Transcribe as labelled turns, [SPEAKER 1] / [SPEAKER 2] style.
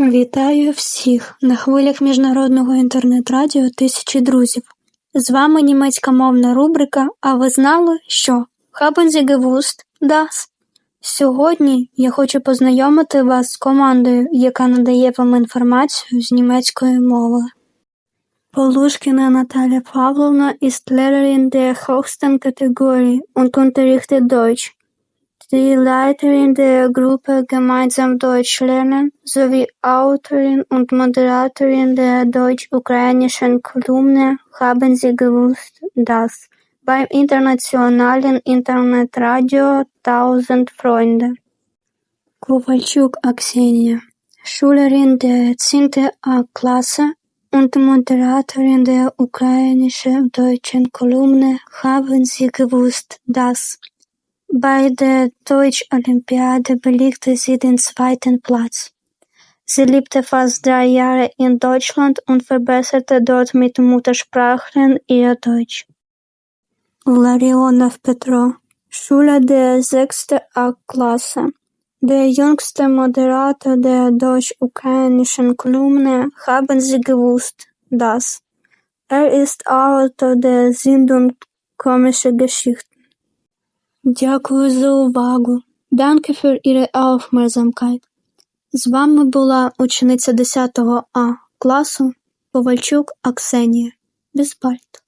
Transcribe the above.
[SPEAKER 1] Вітаю всіх на хвилях міжнародного інтернет-радіо Тисячі друзів. З вами німецькомовна рубрика А ви знали, що Haben Sie gewusst? Сьогодні я хочу познайомити вас з командою, яка надає вам інформацію з німецької мови. Полушкина Наталья Павловна ist Lehrerin der höchsten Kategorie und unterrichtet Deutsch. Die Leiterin der Gruppe Gemeinsam Deutsch lernen sowie Autorin und Moderatorin der deutsch-ukrainischen Kolumne Haben Sie gewusst, dass beim internationalen Internetradio Tausend Freunde. Kowalczuk Aksenia, Schülerin der 10. A-Klasse und Moderatorin der ukrainisch-deutschen Kolumne Haben Sie gewusst, dass bei der Deutsch-Olympiade belegte sie den zweiten Platz. Sie lebte fast drei Jahre in Deutschland und verbesserte dort mit Muttersprachlern ihr Deutsch. Larionov Petro, Schüler der 6. A-Klasse, der jüngste Moderator der deutsch-ukrainischen Kolumne Haben Sie gewusst, dass er ist Autor der Sendung Komische Geschichten. Дякую за увагу. Danke für Ihre Aufmerksamkeit. З вами була учениця 10 А класу Ковальчук Аксенія. Bald.